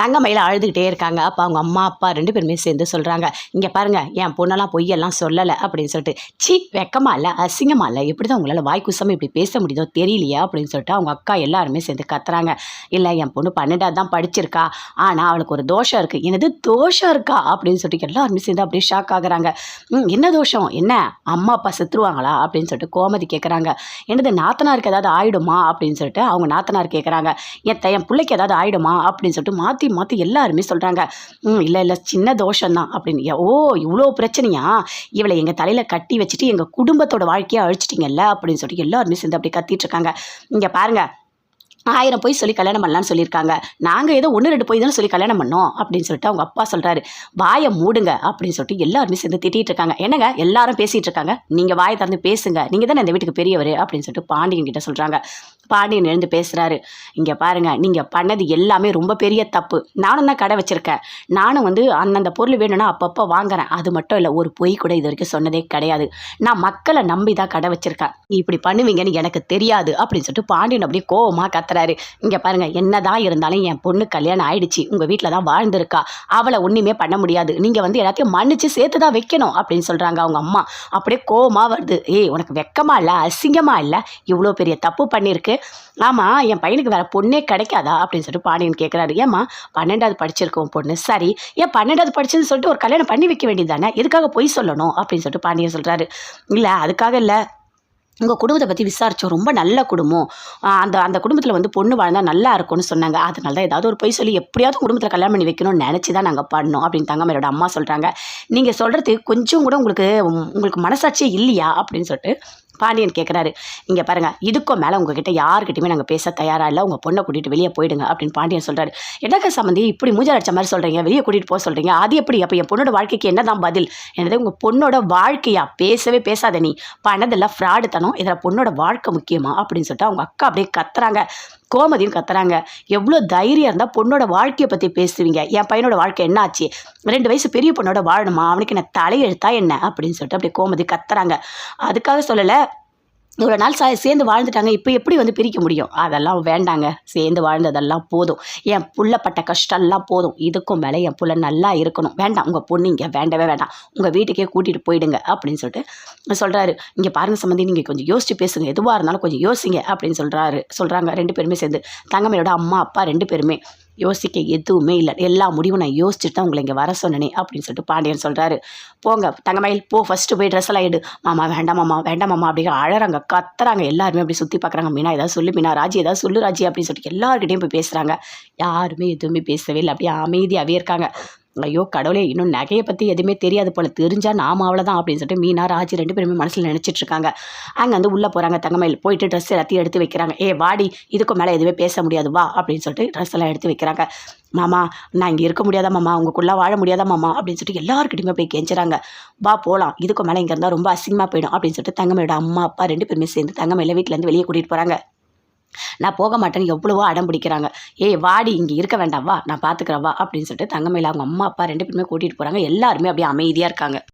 தங்கமயில அழுதுகிட்டே இருக்காங்க. அப்போ அவங்க அம்மா அப்பா ரெண்டு பேருமே சேர்ந்து சொல்கிறாங்க இங்கே பாருங்கள் என் பொண்ணெல்லாம் பொய்யெல்லாம் சொல்லலை அப்படின்னு சொல்லிட்டு. சி வெக்கமா இல்லை அசிங்கமா இல்லை எப்படி தான் உங்களால் வாய் இப்படி பேச முடியுதோ தெரியலையா அப்படின்னு சொல்லிட்டு அவங்க அக்கா எல்லாருமே சேர்ந்து கத்துறாங்க. இல்லை என் பொண்ணு பன்னெண்டாவது தான் படிச்சிருக்கா ஆனால் அவளுக்கு ஒரு தோஷம் இருக்குது எனது தோஷம் இருக்கா? அப்படின்னு சொல்லிட்டு எல்லாருமே சேர்ந்து அப்படியே ஷாக் ஆகுறாங்க. ம் என்ன தோஷம்? என்ன? அம்மா அப்பா செத்துருவாங்களா? அப்படின்னு சொல்லிட்டு கோமதி கேட்குறாங்க என்னது நாத்தனாருக்கு ஏதாவது ஆயிடுமா? அப்படின்னு சொல்லிட்டு அவங்க நாத்தனார் கேட்குறாங்க என் என் பிள்ளைக்கு ஏதாவது ஆயிடுமா? அப்படின்னு சொல்லிட்டு மாற்றி மாற்றி எல்லாருமே சொல்கிறாங்க ம் இல்லை இல்லை சின்ன தோஷம் தான் அப்படின்னு ஓ இவ்வளோ பிரச்சனையா? இவளை எங்கள் தலையில் கட்டி வச்சுட்டு எங்கள் குடும்பத்தோட வாழ்க்கையை அழிச்சிட்டிங்கல்ல? அப்படின்னு சொல்லிட்டு எல்லாருமே சேர்ந்து அப்படி கத்திட்டு இருக்காங்க. இங்கே பாருங்க ஆயிரம் போய் சொல்லி கல்யாணம் பண்ணலான்னு சொல்லியிருக்காங்க. நாங்கள் ஏதோ ஒன்று ரெண்டு போய் தானே சொல்லி கல்யாணம் பண்ணோம் அப்படின்னு சொல்லிட்டு அவங்க அப்பா சொல்கிறாரு வாயை மூடுங்க அப்படின்னு சொல்லிட்டு எல்லாருமே சேர்ந்து திட்டிகிட்டு இருக்காங்க. என்னங்க? எல்லாரும் பேசிகிட்டு இருக்காங்க. நீங்கள் வாயை திறந்து பேசுங்க. நீங்கள் தானே இந்த வீட்டுக்கு பெரியவர் அப்படின்னு சொல்லிட்டு பாண்டியன் கிட்ட சொல்கிறாங்க பாண்டியன் எழுந்து பேசுகிறாரு இங்கே பாருங்கள் நீங்கள் பண்ணது எல்லாமே ரொம்ப பெரிய தப்பு. நானும் தான் கடை வச்சுருக்கேன். நானும் வந்து அந்தந்த பொருள் வேணும்னா அப்பப்போ வாங்குறேன். அது மட்டும் இல்லை ஒரு பொய் கூட இது வரைக்கும் சொன்னதே கிடையாது. நான் மக்களை நம்பி தான் கடை வச்சுருக்கேன். நீ இப்படி பண்ணுவீங்கன்னு எனக்கு தெரியாது அப்படின்னு சொல்லிட்டு பாண்டியன் அப்படியே கோவமாக பார்க்குறாரு. இங்கே பாருங்க என்னதான் இருந்தாலும் என் பொண்ணு கல்யாணம் ஆயிடுச்சு உங்கள் வீட்டில் தான் வாழ்ந்திருக்கா அவளை ஒன்றுமே பண்ண முடியாது நீங்கள் வந்து எல்லாத்தையும் மன்னிச்சு சேர்த்து தான் வைக்கணும் அப்படின்னு சொல்கிறாங்க அவங்க அம்மா. அப்படியே கோவமாக வருது. ஏய் உனக்கு வெக்கமாக இல்லை அசிங்கமாக இல்லை? இவ்வளோ பெரிய தப்பு பண்ணியிருக்கு. ஆமாம் என் பையனுக்கு வேறு பொண்ணே கிடைக்காதா? அப்படின்னு சொல்லிட்டு பாண்டியன் கேட்குறாரு ஏம்மா பன்னெண்டாவது படிச்சிருக்கோம் பொண்ணு? சரி. ஏன் பன்னெண்டாவது படிச்சதுன்னு சொல்லிட்டு ஒரு கல்யாணம் பண்ணி வைக்க வேண்டியது தானே எதுக்காக பொய் சொல்லணும்? அப்படின்னு சொல்லிட்டு பாண்டியன் சொல்கிறாரு இல்லை அதுக்காக இல்லை. உங்கள் குடும்பத்தை பற்றி விசாரித்தோம் ரொம்ப நல்ல குடும்பம். அந்த அந்த குடும்பத்தில் வந்து பொண்ணு வாழ்ந்தால் நல்லா இருக்கும்னு சொன்னாங்க. அதனால தான் ஏதாவது ஒரு பொய் சொல்லி எப்படியாவது குடும்பத்தில் கல்யாணம் பண்ணி வைக்கணும்னு நினச்சி தான் நாங்கள் பண்ணோம் அப்படின்னு தாங்க தங்கமேரோட அம்மா சொல்கிறாங்க நீங்கள் சொல்கிறது கொஞ்சம் கூட உங்களுக்கு உங்களுக்கு மனசாட்சியே இல்லையா அப்படின்னு சொல்லிட்டு பாண்டியன் கேட்குறாரு இங்கே பாருங்கள் இதுக்கும் மேலே உங்ககிட்ட யாருக்கிட்டையுமே நாங்கள் பேச தயாராக இல்லை. உங்கள் பொண்ணை கூட்டிகிட்டு வெளியே போயிடுங்க அப்படின்னு பாண்டியன் சொல்கிறாரு என்னக்கா சம்மந்தி இப்படி மூஞ்சல் அடிச்ச மாதிரி சொல்கிறீங்க வெளியே கூட்டிகிட்டு போக சொல்கிறீங்க அது எப்படி? அப்போ என் பொண்ணோட வாழ்க்கைக்கு என்ன தான் பதில்? என்னது உங்கள் பொண்ணோட வாழ்க்கையா? பேசவே பேசாத நீ. பண்ணதெல்லாம் ஃப்ராடு தனம். இதில் பொண்ணோட வாழ்க்கை முக்கியமா? அப்படின்னு சொல்லிட்டு அவங்க அக்கா அப்படியே கத்துறாங்க. கோமதின்னு கத்துறாங்க. எவ்வளோ தைரியம் இருந்தால் பொண்ணோட வாழ்க்கையை பற்றி பேசுவீங்க. என் பையனோட வாழ்க்கை என்ன ஆச்சு ரெண்டு வயசு பெரிய பொண்ணோட வாழணுமா? அவனுக்கு என்ன தலையெழுத்தா என்ன? அப்படின்னு சொல்லிட்டு அப்படியே கோமதி கத்துறாங்க. அதுக்காக சொல்லலை இவ்வளோ நாள் சா சேர்ந்து வாழ்ந்துட்டாங்க இப்போ எப்படி வந்து பிரிக்க முடியும்? அதெல்லாம் வேண்டாங்க. சேர்ந்து வாழ்ந்ததெல்லாம் போதும். என் புள்ளப்பட்ட கஷ்டம்லாம் போதும். இதுக்கும் மேலே என் புள்ள நல்லா இருக்கணும். வேண்டாம் உங்கள் பொண்ணு இங்கே வேண்டவே வேண்டாம். உங்கள் வீட்டுக்கே கூட்டிகிட்டு போயிடுங்க அப்படின்னு சொல்லிட்டு சொல்கிறாரு இங்கே பாருங்க சம்மந்தி நீங்கள் கொஞ்சம் யோசிச்சு பேசுங்க. எதுவாக இருந்தாலும் கொஞ்சம் யோசிங்க அப்படின்னு சொல்கிறாரு சொல்கிறாங்க ரெண்டு பேருமே சேர்ந்து. தங்கமையோட அம்மா அப்பா ரெண்டு பேருமே. யோசிக்க எதுவுமே இல்லை. எல்லா முடிவும் நான் யோசிச்சுட்டு தான் உங்களை இங்கே வர சொன்னனே அப்படின்னு சொல்லிட்டு பாண்டியன் சொல்கிறாரு போங்க தங்கமயில் போ ஃபஸ்ட்டு போய் ட்ரெஸ் எல்லாம் எடு. மாமா வேண்டாம் மாமா வேண்டாம் மாமா அப்படி அழறாங்க கத்துறாங்க எல்லாருமே அப்படி சுற்றி பார்க்குறாங்க மீனா ஏதாவது சொல்லு மீனா ராஜி ஏதாவது சொல்லு ராஜி அப்படின்னு சொல்லிட்டு எல்லாருக்கிட்டையும் போய் பேசுகிறாங்க யாருமே எதுவுமே பேசவே இல்லை. அப்படியே அமைதியாகவே இருக்காங்க. ஐயோ கடவுளே இன்னும் நகையை பற்றி எதுவுமே தெரியாது போல. தெரிஞ்சால் நாம அவ்வளோதான் அப்படின்னு சொல்லிட்டு மீனா ராஜி ரெண்டு பேருமே மனசில் நினச்சிட்டு இருக்காங்க. அங்கே வந்து உள்ளே போகிறாங்க தங்கமயில். போயிட்டு ட்ரெஸ் எல்லாத்தையும் எடுத்து வைக்கிறாங்க. ஏ வாடி இதுக்கும் மேலே எதுவுமே பேச முடியாது வா அப்படின்னு சொல்லிட்டு ட்ரெஸ் எல்லாம் எடுத்து வைக்கிறாங்க. மாமா நான் இங்கே இருக்க முடியாதா மாமா? உங்களுக்குள்ளே வாழ முடியாதா மாமா? அப்படின்னு சொல்லிட்டு எல்லாருக்கிட்டையுமே போய் கெஞ்சுறாங்க. வா போகலாம் இதுக்கு மேலே இங்கே இருந்தால் ரொம்ப அசிங்கமாக போயிடும் அப்படின்னு சொல்லிட்டு தங்கமையோட அம்மா அப்பா ரெண்டு பேருமே சேர்ந்து தங்கமையில வீட்டிலேருந்து வெளியே கூட்டிகிட்டு போகிறாங்க நான் போக மாட்டேன்னு எவ்வளவோ அடம் பிடிக்கிறாங்க. ஏய் வாடி இங்கே இருக்க வேண்டாம் வா நான் பார்த்துக்கிறேன் வா அப்படின்னு சொல்லிட்டு தங்கமையில அவங்க அம்மா அப்பா ரெண்டு பேருமே கூட்டிகிட்டு போகிறாங்க எல்லாருமே அப்படியே அமைதியாக இருக்காங்க.